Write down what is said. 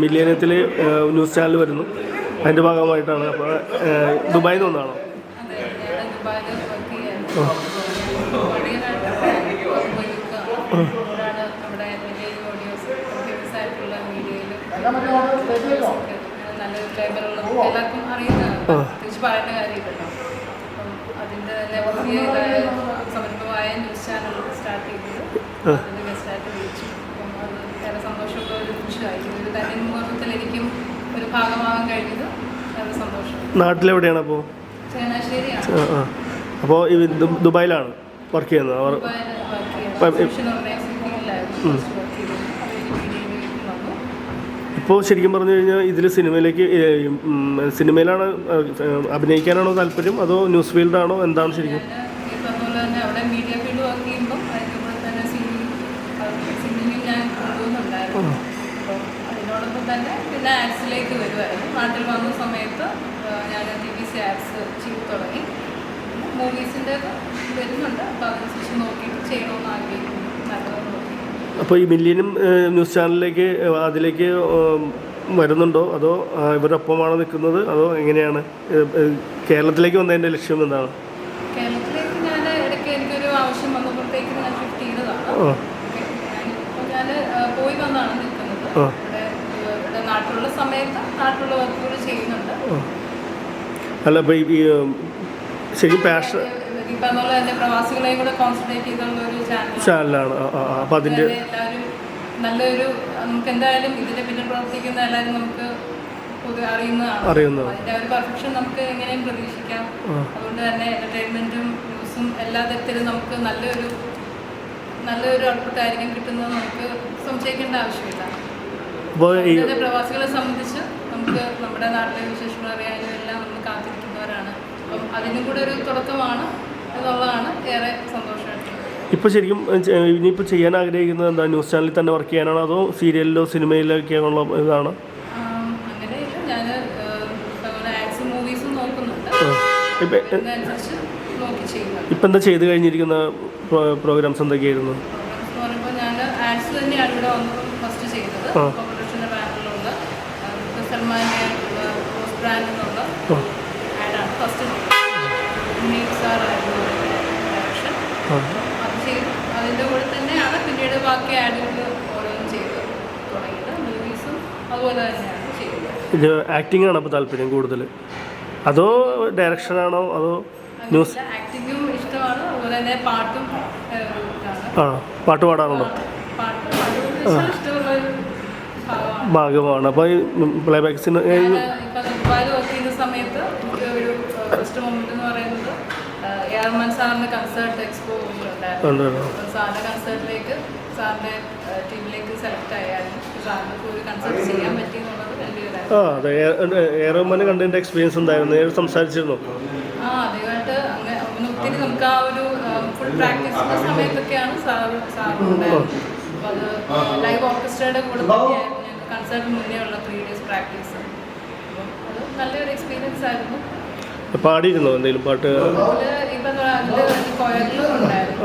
മില്ലേനിയത്തിൽ news channel വരുന്നു. അതിന്റെ ഭാഗമായിട്ടാണ്. അപ്പോൾ ദുബായിൽ നിന്ന് വന്നാണോ അതെ ഞാൻ ദുബായിൽ വർക്ക് സ്റ്റാർട്ട് ഓഡിയനായിട്ട് ഇവിടെയാണ് നമ്മുടെ വലിയ ഓഡിയോസ് ഫേമസ് ആയിട്ടുള്ള മീഡിയയിൽ നല്ലൊരു ക്ലൈബറുള്ള എല്ലാവർക്കും അറിയുന്നതാണ് തിരിച്ച് പറയേണ്ട കാര്യമില്ലല്ലോ അപ്പം അതിന്റെ തന്നെ പുതിയ ഇതായ സംരംഭമായ ന്യൂസ് ചാനൽ സ്റ്റാർട്ട് ചെയ്തത് അതിന്റെ ഗസ്റ്റായിട്ട് വിളിച്ചു അപ്പം അത് വളരെ സന്തോഷമുള്ള ഒരു നിമിഷമായി ഒരു തന്നെ മുഹൂർത്തത്തിൽ എനിക്കും ഒരു ഭാഗമാകാൻ കഴിഞ്ഞത് സന്തോഷം. നാട്ടിലെവിടെയാണ് അപ്പോൾ ചങ്ങനാശ്ശേരിയാണ്. ആ അപ്പോൾ ഈ ദു- ദുബായിലാണ് വർക്ക് ചെയ്യുന്നത്. അവർ ഇപ്പോൾ ശരിക്കും പറഞ്ഞു കഴിഞ്ഞാൽ ഇതിൽ സിനിമയിലേക്ക് സിനിമയിലാണ് അഭിനയിക്കാനാണോ താല്പര്യം? അതോ ന്യൂസ് ഫീൽഡാണോ? എന്താണ് ശരിക്കും ഞാൻ ഈ പറഞ്ഞ പോലെ തന്നെ അവിടെ മീഡിയ ഫീൽഡ് വർക്ക് ചെയ്യുമ്പോൾ അതിന്റെ കൂടെ തന്നെ സിംഗിങ് സിംഗിങ്ങിൽ ഞാൻ കൊണ്ടുപോകുന്നുണ്ടായിരുന്നു അപ്പോൾ അതിനോടൊപ്പം തന്നെ ആപ്സിലേക്ക് വരുമായിരുന്നു നാട്ടിൽ വന്ന സമയത്ത് ഞാൻ ടി വി സി ആഡ്സ് ചെയ്ത് തുടങ്ങി. മൂവീസിന്റെ വരുന്നുണ്ട്. അപ്പോൾ അതനുസരിച്ച് നോക്കിയിട്ട് ചെയ്യണമെന്ന് ആഗ്രഹിക്കുന്നു. നല്ലതെന്ന് നോക്കി. അപ്പോൾ ഈ മില്ലിയനും ന്യൂസ് ചാനലിലേക്ക് അതിലേക്ക് വരുന്നുണ്ടോ? അതോ ഇവരുടെ ഒപ്പമാണോ നിൽക്കുന്നത്? അതോ എങ്ങനെയാണ്? കേരളത്തിലേക്ക് വന്നതിന്റെ ലക്ഷ്യം എന്താണ്? കേരളത്തിലേക്ക് ഞാൻ ഇടയ്ക്ക് എനിക്കൊരു ആവശ്യം വന്നപ്പോഴത്തേക്ക് ഞാൻ ഷിഫ്റ്റ് ചെയ്തതാണ്. ഞാൻ പോയി വന്നാണ് നിൽക്കുന്നത് ആ. ഇവിടെ ഏഹ്, ഇവിടെ നാട്ടിലുള്ള സമയത്ത് നാട്ടിലുള്ള വർക്കുകൾ ചെയ്യുന്നുണ്ട്. അല്ല അപ്പോൾ ഈ ശരി ശരിക്കും പാഷൻ പ്രവാസികളെയും കൂടെ കോൺസെൻട്രേറ്റ് ചെയ്തുള്ള ഒരു ചാനൽ ചാനലാണ് അപ്പം അതിന്റെ എല്ലാവരും നല്ലൊരു നമുക്ക് എന്തായാലും ഇതിന്റെ പിന്നിൽ പ്രവർത്തിക്കുന്ന എല്ലാവരും നമുക്ക് അറിയുന്നതാണ്. അതിന്റെ ഒരു പെർഫെക്ഷൻ നമുക്ക് എങ്ങനെയും പ്രതീക്ഷിക്കാം. അതുകൊണ്ട് തന്നെ എന്റർടൈൻമെന്റും ന്യൂസും എല്ലാ തരത്തിലും നമുക്ക് നല്ലൊരു നല്ലൊരു ഔട്ട്പുട്ട് ആയിരിക്കും കിട്ടുന്നത് നമുക്ക് സംശയിക്കേണ്ട ആവശ്യമില്ല. അപ്പോൾ ഈ പ്രവാസികളെ സംബന്ധിച്ച് നമുക്ക് നമ്മുടെ നാട്ടിലെ വിശേഷങ്ങൾ അറിയാനും എല്ലാം നമ്മൾ കാത്തിരിക്കുന്നവരാണ്. അപ്പം അതിനും കൂടെ ഒരു തുടക്കമാണ് എന്നുള്ളതാണ് ഏറെ സന്തോഷമായിട്ടുള്ളത്. ഇപ്പോൾ ശരിക്കും ഇനിയിപ്പോൾ ചെയ്യാൻ ആഗ്രഹിക്കുന്നത് എന്താ? ന്യൂസ് ചാനലിൽ തന്നെ വർക്ക് ചെയ്യാനാണോ? അതോ സീരിയലിലോ സിനിമയിലൊക്കെയാണുള്ള ഇതാണ്? ഉള്ള അങ്ങനെയില്ല. ഞാൻ ആക്ഷൻ മൂവീസും നോക്കുന്നുണ്ട്. ഇപ്പം അതിനനുസരിച്ച് നോക്കി ചെയ്യുന്നുണ്ട്. ഇപ്പം എന്താ ചെയ്ത് കഴിഞ്ഞിരിക്കുന്ന പ്രോഗ്രാംസ് എന്തൊക്കെയായിരുന്നു? ഞാൻ ആഡ്സ് തന്നെയാണ് ഇവിടെ വന്നപ്പോൾ ഫസ്റ്റ് ചെയ്തത്. സൽമാന്റെ റോസ് ബ്രാൻഡ് എന്നുള്ള ആഡാണ്. ഫസ്റ്റ് ഉണ്ണീക് സാറായിരുന്നു ഡയറക്ഷൻ ആ. അത് ചെയ്തു. അതിന്റെ കൂടെ തന്നെയാണ് പിന്നീട് ബാക്കി ആഡുകൾ ഓരോന്നും ചെയ്ത് തുടങ്ങിയത്. മൂവീസും അതുപോലെ തന്നെയാണ് ചെയ്യുന്നത് ഇത് ആക്ടിംഗ് ആണ് അപ്പോൾ താല്പര്യം കൂടുതൽ? അതോ ഡയറക്ഷൻ ആണോ? അതോ ന്യൂസ് ആക്ടിങ്ങും ഇഷ്ടമാണ്. അതുപോലെ തന്നെ പാട്ടും ആ പാട്ട് പാടാറുണ്ടോ? പാട്ട് ഭാഗമാണ് അപ്പോൾ ഈ പ്ലേ ബാക്സിന് സമയത്ത് ഒരു ഫസ്റ്റ് മൊമെന്റ് എന്ന് പറയുന്നത് എ ആർ സാറിന്റെ കൺസേർട്ട് എക്സ്പോ കൺസേർട്ടിലേക്ക് സാറിന്റെ ടീമിലേക്ക് സെലക്ട് ആയാലും സാറിന് ഒരു കൺസേർട്ട് ചെയ്യാൻ പറ്റി എന്നുള്ളത് ആ അതെ. ഏറോമാനെ കണ്ടതിന്റെ എക്സ്പീരിയൻസ് ഉണ്ടായിരുന്നു നേരിട്ട് സംസാരിച്ചിരുന്നു? ആ അങ്ങനെ ഒത്തിരി നമുക്ക് ആ ഒരു ഫുൾ പ്രാക്ടീസിന്റെ സമയത്തൊക്കെയാണ് സാർ അപ്പോൾ അത് ലൈവ് ഓർക്കസ്ട്രയുടെ കൂടെ തന്നെയായിരുന്നു. കൺസേർട്ടിന് മുന്നേ ഉള്ള ത്രീ ഡേയ്സ് പ്രാക്ടീസ് അപ്പം അത് നല്ലൊരു എക്സ്പീരിയൻസ് ആയിരുന്നു. പാടിയിരുന്നോ? എന്തെങ്കിലും പാട്ട്? ഇപ്പം അതിൽ കൊയറിലും ഉണ്ടായിരുന്നു.